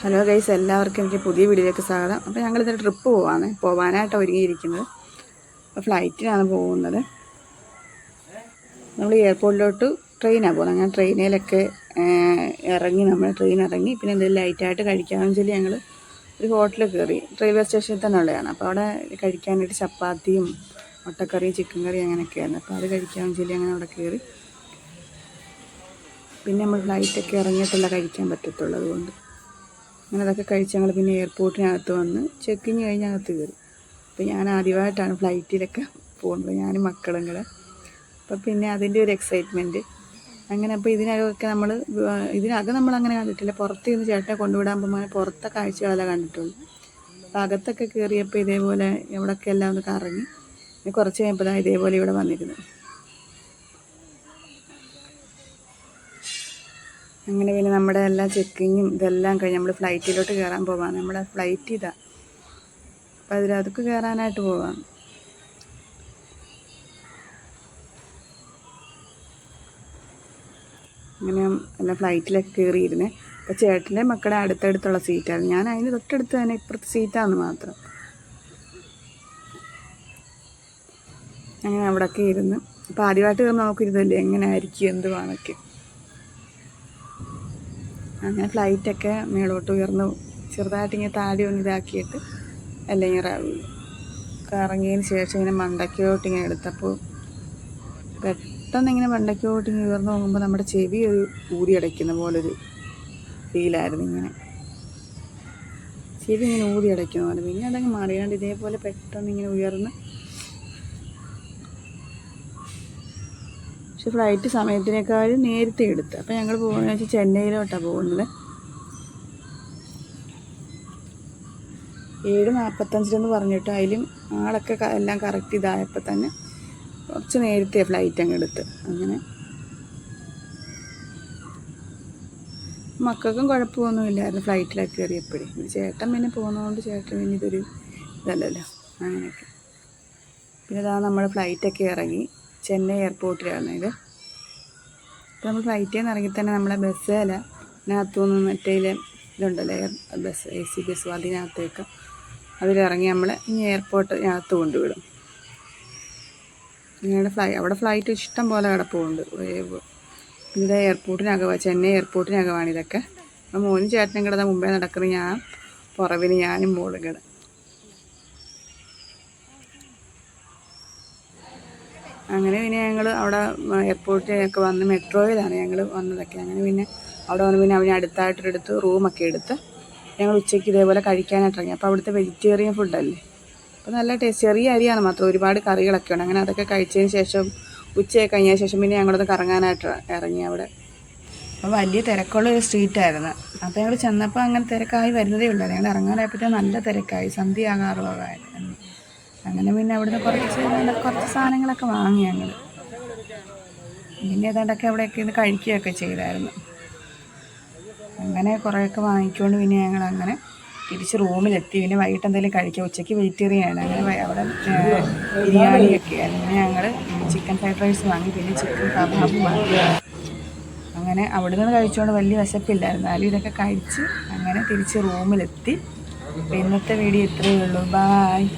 Hello guys എല്ലാവർക്കും എനിക്ക് പുതിയ വീഡിയോയിലേക്ക് സ്വാഗതം. അപ്പോൾ ഞങ്ങളിത് ട്രിപ്പ് പോവാണ്. പോകാനായിട്ട് ഒരുങ്ങിയിരിക്കുന്നത്. അപ്പോൾ ഫ്ലൈറ്റിനാണ് പോകുന്നത്. നമ്മൾ എയർപോർട്ടിലോട്ട് ട്രെയിനാണ് പോകുന്നത്. അങ്ങനെ ട്രെയിനിലൊക്കെ ഇറങ്ങി നമ്മൾ ട്രെയിൻ ഇറങ്ങി. പിന്നെ എന്തെങ്കിലും ലൈറ്റായിട്ട് കഴിക്കാമെന്ന് ചൊല്ലി ഞങ്ങൾ ഒരു ഹോട്ടലിൽ കയറി. റെയിൽവേ സ്റ്റേഷനിൽ തന്നെ ഉള്ളതാണ് അപ്പോൾ അവിടെ കഴിക്കാനായിട്ട് ചപ്പാത്തിയും മുട്ടക്കറിയും ചിക്കൻ കറിയും അങ്ങനെയൊക്കെയായിരുന്നു. അപ്പോൾ അത് കഴിക്കാമെന്ന് ചൊല്ലി അങ്ങനെ അവിടെ കയറി. പിന്നെ നമ്മൾ ഫ്ലൈറ്റൊക്കെ ഇറങ്ങിയിട്ടല്ല കഴിക്കാൻ പറ്റത്തുള്ളൂ അതുകൊണ്ട്. അങ്ങനെ അതൊക്കെ കഴിച്ച് ഞങ്ങൾ പിന്നെ എയർപോർട്ടിനകത്ത് വന്ന് ചെക്കിങ് കഴിഞ്ഞ് അകത്ത് കയറി. അപ്പോൾ ഞാൻ ആദ്യമായിട്ടാണ് ഫ്ലൈറ്റിലൊക്കെ പോകുന്നത്. ഞാനും മക്കളും കൂടെ. അപ്പോൾ പിന്നെ അതിന്റെ ഒരു എക്സൈറ്റ്മെന്റ് അങ്ങനെ അപ്പോൾ ഇതിനകമൊക്കെ നമ്മൾ ഇതിനകം നമ്മൾ അങ്ങനെ കണ്ടിട്ടില്ല. പുറത്ത് നിന്ന് ചേട്ടനെ കൊണ്ടുവിടാൻ പോകുമ്പോൾ പുറത്തെ കാഴ്ചകളല്ല കണ്ടിട്ടുള്ളൂ. അപ്പോൾ അകത്തൊക്കെ കയറിയപ്പോൾ ഇതേപോലെ എവിടെയൊക്കെ എല്ലാം ഒന്ന് കറങ്ങി. കുറച്ച് കഴിയുമ്പോൾ ദാ ഇതേപോലെ ഇവിടെ വന്നിരുന്നു. അങ്ങനെ പിന്നെ നമ്മുടെ എല്ലാ ചെക്കിങ്ങും ഇതെല്ലാം കഴിഞ്ഞ് നമ്മൾ ഫ്ലൈറ്റിലോട്ട് കയറാൻ പോവാം നമ്മുടെ ഫ്ലൈറ്റ് ഇതാ. അപ്പം അതിലതൊക്കെ കയറാനായിട്ട് പോവാം അങ്ങനെ എല്ലാം ഫ്ലൈറ്റിലൊക്കെ കയറിയിരുന്നേ. അപ്പോൾ ചേട്ടന്റെ മക്കളെ അടുത്തടുത്തുള്ള സീറ്റായിരുന്നു ഞാൻ അതിന് തൊട്ടടുത്ത് തന്നെ ഇപ്പുറത്തെ സീറ്റാന്ന് മാത്രം. അങ്ങനെ അവിടെയൊക്കെ ഇരുന്ന്. അപ്പോൾ ആദ്യമായിട്ട് കയറുമ്പോൾ നമുക്കിരുന്നല്ലേ എങ്ങനെ ആയിരിക്കും? എന്തുവാന്നൊക്കെ. അങ്ങനെ ഫ്ലൈറ്റൊക്കെ മേളോട്ട് ഉയർന്ന് ചെറുതായിട്ട് ഇങ്ങനെ താടി ഒന്ന് ഇതാക്കിയിട്ട് എല്ലാം ഇങ്ങനെ കറങ്ങിയതിന് ശേഷം ഇങ്ങനെ മണ്ടയ്ക്കോട്ട് ഇങ്ങനെ എടുത്തപ്പോൾ പെട്ടെന്ന് ഇങ്ങനെ മണ്ടയ്ക്കോട്ട് ഇങ്ങനെ ഉയർന്നു പോകുമ്പോൾ നമ്മുടെ ചെവി ഒരു ഊതിയടയ്ക്കുന്ന പോലൊരു ഫീലായിരുന്നു ഇങ്ങനെ. ചെവി ഇങ്ങനെ ഊതിയടയ്ക്കുന്ന പോലെ. പിന്നെ അതങ്ങ് മാറിയാണ്ട് ഇതേപോലെ പെട്ടെന്ന് ഇങ്ങനെ ഉയർന്ന് പക്ഷെ ഫ്ലൈറ്റ് സമയത്തിനേക്കാളും നേരത്തെ എടുത്ത്. അപ്പോൾ ഞങ്ങൾ പോകുന്നത് വെച്ചാൽ ചെന്നൈയിലോട്ടാണ് പോകുന്നത്. ഏഴ് നാൽപ്പത്തഞ്ചിലെന്ന് പറഞ്ഞിട്ട് അതിലും ആളൊക്കെ എല്ലാം കറക്റ്റ് ഇതായപ്പോൾ തന്നെ കുറച്ച് നേരത്തെ ഫ്ലൈറ്റ് അങ്ങ് എടുത്ത്. അങ്ങനെ മക്കൾക്കും കുഴപ്പമൊന്നുമില്ലായിരുന്നു ഫ്ലൈറ്റിലൊക്കെ കയറിയപ്പോഴേ. ചേട്ടൻ പിന്നെ പോകുന്നതുകൊണ്ട് ചേട്ടൻ പിന്നെ ഇതൊരു ഇതല്ലല്ലോ. അങ്ങനെയൊക്കെ. പിന്നെ ഇതാ നമ്മൾ ഫ്ലൈറ്റൊക്കെ ഇറങ്ങി. ചെന്നൈ എയർപോർട്ടിലാണ് ഇത്. അപ്പോൾ നമ്മൾ ഫ്ലൈറ്റിൽ നിന്ന് ഇറങ്ങി തന്നെ നമ്മളെ ബസ് അല്ല അതിനകത്തുനിന്ന് മറ്റേ ഇതുണ്ടല്ലോ air bus A C bus അതിനകത്തേക്ക്. അതിലിറങ്ങി നമ്മൾ ഇനി എയർപോർട്ടിനകത്ത് കൊണ്ടുവിടും. ഞങ്ങളുടെ ഫ്ലൈ അവിടെ ഫ്ലൈറ്റ് ഇഷ്ടം പോലെ കിടപ്പുണ്ട്. ഇത് എയർപോർട്ടിനകമാണ് ചെന്നൈ എയർപോർട്ടിനകമാണ് ഇതൊക്കെ. മോനും ചേട്ടനും കിടന്ന മുമ്പേ നടക്കുന്നത് ഞാൻ പുറവിന് ഞാനും മോളും കിട. അങ്ങനെ പിന്നെ ഞങ്ങൾ അവിടെ എയർപോർട്ടിലൊക്കെ വന്ന് മെട്രോയിലാണ് ഞങ്ങൾ വന്നതൊക്കെ. അങ്ങനെ പിന്നെ അവിടെ വന്ന് പിന്നെ അവന് അടുത്തായിട്ടൊരിടത്ത് റൂമൊക്കെ എടുത്ത് ഞങ്ങൾ ഉച്ചയ്ക്ക് ഇതേപോലെ കഴിക്കാനായിട്ട് ഇറങ്ങി അപ്പോൾ അവിടുത്തെ വെജിറ്റേറിയൻ ഫുഡല്ലേ അപ്പോൾ നല്ല ടേസ്റ്റ് ചെറിയ അരിയാണ് മാത്രം. ഒരുപാട് കറികളൊക്കെ ഉണ്ട്. അങ്ങനെ അതൊക്കെ കഴിച്ചതിന് ശേഷം ഉച്ചയൊക്കെ കഴിഞ്ഞ ശേഷം പിന്നെ ഞങ്ങളത് കറങ്ങാനായിട്ട് ഇറങ്ങി അവിടെ. അപ്പോൾ വലിയ തിരക്കുള്ള ഒരു സ്ട്രീറ്റായിരുന്നു അപ്പോൾ ഞങ്ങൾ ചെന്നപ്പോൾ അങ്ങനെ തിരക്കായി വരുന്നതേ ഉള്ളൂ. ഞങ്ങൾ ഇറങ്ങാനായപ്പോഴത്തേക്കും നല്ല തിരക്കായി. സന്ധ്യ ആകാറുള്ളതായിരുന്നു. അങ്ങനെ പിന്നെ അവിടുന്ന് കുറച്ച് കുറച്ച് സാധനങ്ങളൊക്കെ വാങ്ങി ഞങ്ങൾ പിന്നെ ഏതാണ്ടൊക്കെ അവിടെയൊക്കെ ഇന്ന് കഴിക്കുകയൊക്കെ ചെയ്തായിരുന്നു. അങ്ങനെ കുറേയൊക്കെ വാങ്ങിക്കൊണ്ട് പിന്നെ ഞങ്ങൾ അങ്ങനെ തിരിച്ച് റൂമിലെത്തി. പിന്നെ വൈകിട്ട് എന്തെങ്കിലും കഴിക്കുക ഉച്ചയ്ക്ക് വെജിറ്റേറിയനാണ് അങ്ങനെ അവിടെ ബിരിയാണി ബിരിയാണിയൊക്കെ ആയിരുന്നു. പിന്നെ ഞങ്ങൾ ചിക്കൻ ഫ്രൈഡ് റൈസ് വാങ്ങി പിന്നെ ചിക്കൻ കബാബ് വാങ്ങി. അങ്ങനെ അവിടെ നിന്ന് കഴിച്ചുകൊണ്ട് വലിയ വിശപ്പില്ലായിരുന്നു. എന്നാലും ഇതൊക്കെ കഴിച്ച് അങ്ങനെ തിരിച്ച് റൂമിലെത്തി. ഇന്നത്തെ വീഡിയോ ഇത്രയേ ഉള്ളൂ. ബായ്.